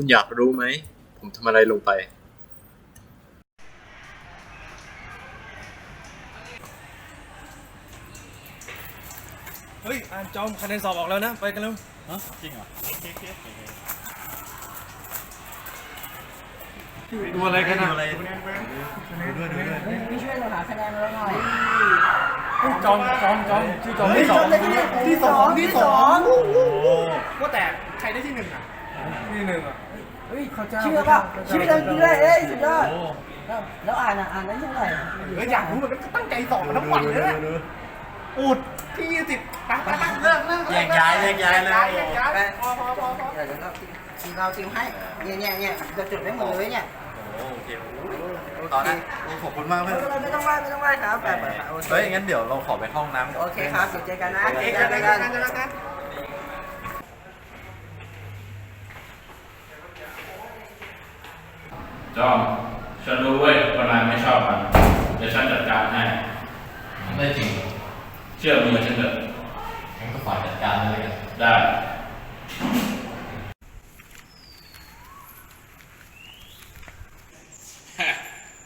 คุณอยากรู้ไหม ผมทำอะไรลงไป เฮ้ย อ่านจอมคะแนนสอบออกแล้วนะ ไปกันเร็วฮะจริงเหรอดูอะไรกันนะอะไรดูด้วยดูด้วยพี่ช่วยเราหาคะแนนมาแล้วหน่อยจอมจอมจอมชื่อจอมที่สองที่สองที่สองว่าแต่ใครได้ที่หนึ่งอะ ที่หนึ่งอะเฮ้ยเขาเชื่อป่ะเชื่อจริงเลยเอ้ยสุดยอดแล้วแล้วอ่านอะอ่านได้เท่าไหร่เฮ้ยอยากรู้เหมือนกันก็ตั้งใจสอบมาทั้งวันเลยนะอุดที่ยี่สิบไปไปไปเลิกเลิกแยกย้ายแยกย้ายเลยแยกย้ายพอพอพอพอเดี๋ยวเดี๋ยวเราทีเราทีมให้เนี่ยเนี่ยเนี่ยจะจดได้หมดเลยเนี่ยโอเคตอนนั้นขอบคุณมากไม่เพื่อนต้องไม่ต้องไหว้ไม่ต้องไหว้ครับแบบแบบโอเคเฮ้ยงั้นเดี๋ยวเราขอไปเข้าห้องน้ำก่อนโอเคครับเดี๋ยวเจอกันนะเอกเจกัอนเอกกักันนเจอกัน จอมฉันรู้เว้ยว่านายไม่ชอบมันเดี๋ยวฉันจัดการให้ไม่จริงเชื่อมือฉันเถอะงั้นก็ฝ่ายจัดการเลยกันได้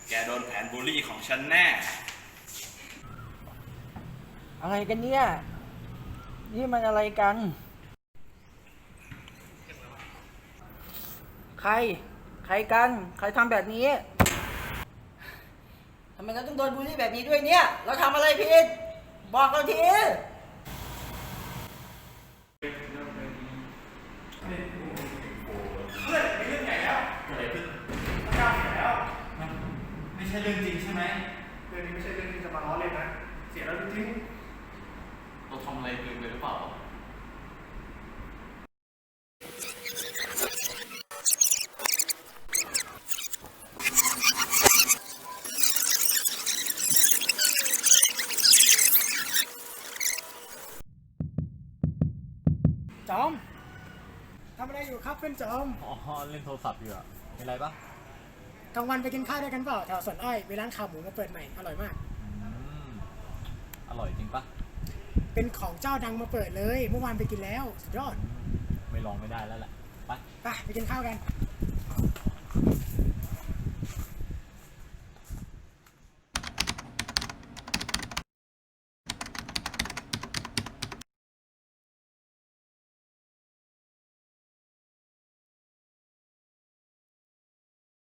แกโดนแผนบูลลี่ของฉันแน่ อะไรกันเนี่ย นี่มันอะไรกัน ใคร ใครกัน ใครทำแบบนี้ทำไมเราต้องโดนบูลลี่แบบนี้ด้วยเนี่ย เราทำอะไรผิด บอกเราทีไม่ใช่เรื่องจริงใช่ไหมเรื่องนี้ไม่ใช่เรื่องที่จะมาล้อเล่นนะ เสียแล้วจริงเราทำอะไรเกินไปหรือเปล่า จอมทำอะไรอยู่ครับเพื่อนจอมอ๋อเล่นโทรศัพท์อยู่อะมีอะไรปะกลางวันไปกินข้าวด้วยกันเปล่าแถวสวนอ้อยมีร้านขาหมูมาเปิดใหม่อร่อยมาก อืมอร่อยจริงปะเป็นของเจ้าดังมาเปิดเลย เมื่อวานไปกินแล้วสุดยอดไม่ลองไม่ได้แล้วแหละไป ไปไปกินข้าวกันไ